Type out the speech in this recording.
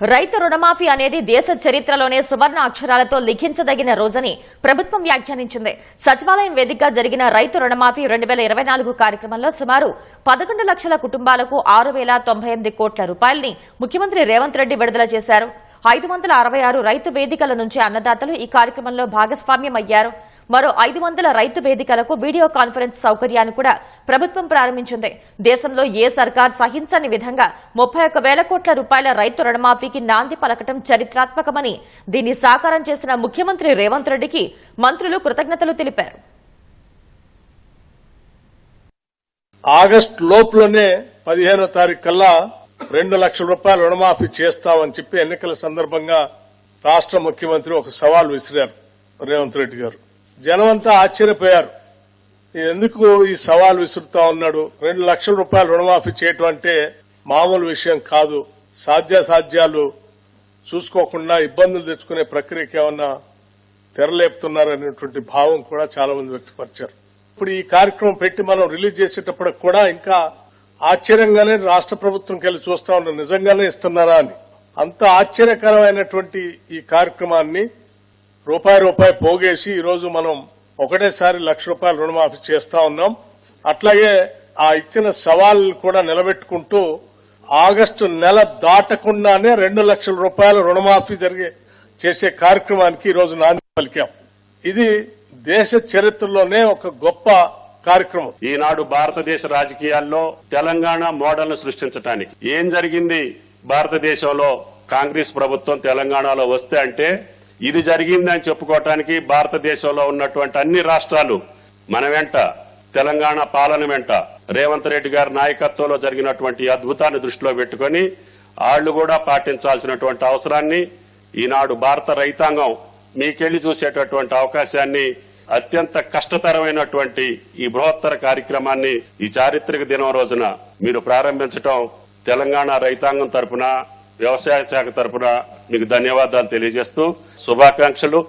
రైతు రుణమాఫీ అనేది దేశ చరిత్రలోనే సువర్ణ అక్షరాలతో లిఖించదగిన రోజని ప్రభుత్వం వ్యాఖ్యానించింది. సచివాలయం వేదికగా జరిగిన రైతు రుణమాఫీ రెండు వేల ఇరవై నాలుగు కార్యక్రమంలో సుమారు పదకొండు లక్షల కుటుంబాలకు ఆరు వేల తొంభై ఎనిమిది కోట్ల రూపాయల్ని ముఖ్యమంత్రి రేవంత్ రెడ్డి విడుదల చేశారు. ఐదు వందల అరవై ఆరు రైతు వేదికల నుంచి అన్నదాతలు ఈ కార్యక్రమంలో భాగస్వామ్యం అయ్యారు మరో ఐదు వందల రైతు వేదికలకు వీడియో కాన్ఫరెన్స్ సౌకర్యాన్ని కూడా ప్రభుత్వం ప్రారంభించింది. దేశంలో ఏ సర్కార్ సహించని విధంగా ముప్పై ఒక్క వేల కోట్ల రూపాయల రైతు రుణమాఫీకి నాంది పలకటం చరిత్రాత్మకమని దీన్ని సాకారం చేసిన ముఖ్యమంత్రి రేవంత్ రెడ్డికి మంత్రులు కృతజ్ఞతలు తెలిపారు. ఆగస్టు లోపులోనే పదిహేనో తారీఖు కల్లా రెండు లక్షల రూపాయలు రుణమాఫీ చేస్తామని చెప్పి ఎన్నికల సందర్భంగా రాష్ట్ర ముఖ్యమంత్రి ఒక సవాల్ విసిరారు రేవంత్ రెడ్డి గారు. జనమంతా ఆశ్చర్యపోయారు. ఎందుకు ఈ సవాల్ విసురుతా ఉన్నాడు? రెండు లక్షల రూపాయలు రుణమాఫీ చేయటం అంటే మామూలు విషయం కాదు. సాధ్యాసాధ్యాలు చూసుకోకుండా ఇబ్బందులు తెచ్చుకునే ప్రక్రియకి ఏమన్నా తెరలేపుతున్నారనేటువంటి భావం కూడా చాలా మంది వ్యక్తపరిచారు. ఇప్పుడు ఈ కార్యక్రమం పెట్టి మనం రిలీజ్ చేసేటప్పుడు కూడా ఇంకా ఆశ్చర్యంగానే రాష్ట్ర ప్రభుత్వంకి వెళ్ళి చూస్తా ఉన్నాం నిజంగానే ఇస్తున్నారా అని. అంత ఆశ్చర్యకరమైనటువంటి ఈ కార్యక్రమాన్ని రూపాయి రూపాయి పోగేసి ఈరోజు మనం ఒకటేసారి లక్ష రూపాయలు రుణమాఫీ చేస్తా ఉన్నాం. అట్లాగే ఆ ఇచ్చిన సవాల్ కూడా నిలబెట్టుకుంటూ ఆగస్టు నెల దాటకుండానే రెండు లక్షల రూపాయల రుణమాఫీ జరిగే చేసే కార్యక్రమానికి ఈ రోజు నాంది పలికాం. ఇది దేశ చరిత్రలోనే ఒక గొప్ప కార్యక్రమం. ఈనాడు భారతదేశ రాజకీయాల్లో తెలంగాణ మోడల్ను సృష్టించడానికి ఏం జరిగింది? భారతదేశంలో కాంగ్రెస్ ప్రభుత్వం తెలంగాణలో వస్తే అంటే ఇది జరిగిందని చెప్పుకోవటానికి భారతదేశంలో ఉన్నటువంటి అన్ని రాష్ట్రాలు మన వెంట తెలంగాణ పాలన వెంట రేవంత్ రెడ్డి గారి నాయకత్వంలో జరిగినటువంటి అద్భుతాన్ని దృష్టిలో పెట్టుకుని ఆళ్ళు కూడా పాటించాల్సినటువంటి అవసరాన్ని ఈనాడు భారత రైతాంగం మీకెళ్ళి చూసేటటువంటి అవకాశాన్ని అత్యంత కష్టతరమైనటువంటి ఈ బృహత్తర కార్యక్రమాన్ని ఈ చారిత్రక దినం రోజున మీరు ప్రారంభించడం తెలంగాణ రైతాంగం తరపున వ్యవసాయ శాఖ తరఫున మీకు ధన్యవాదాలు తెలియజేస్తూ శుభాకాంక్షలు.